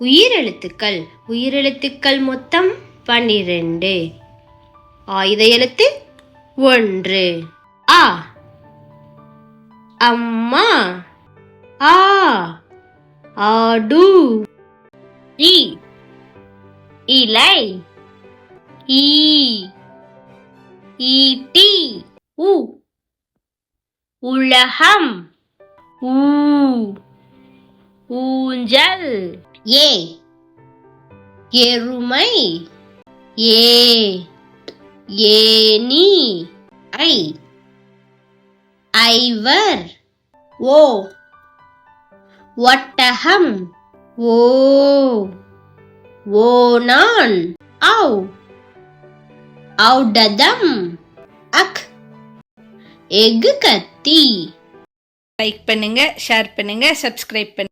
உயிரெழுத்துக்கள். உயிரெழுத்துக்கள் மொத்தம் பன்னிரண்டு. ஆயுத எழுத்து ஒன்று. ஆ. அம்மா. ஆ. ஆடு. இ இலை. ஈ. ஈட்டி. உ. உலகம். ஊ. ஊஞ்சல். ஏ. எருமை. ஏ. ஏனி ஐ. ஐவர். ஓ. ஒட்டகம். ஓ. ஓனான் ஔ. ஔடதம். அக். எஃகு கத்தி. லைக் பண்ணுங்க ஷேர் பண்ணுங்க சப்ஸ்கிரைப் பண்ணுங்க.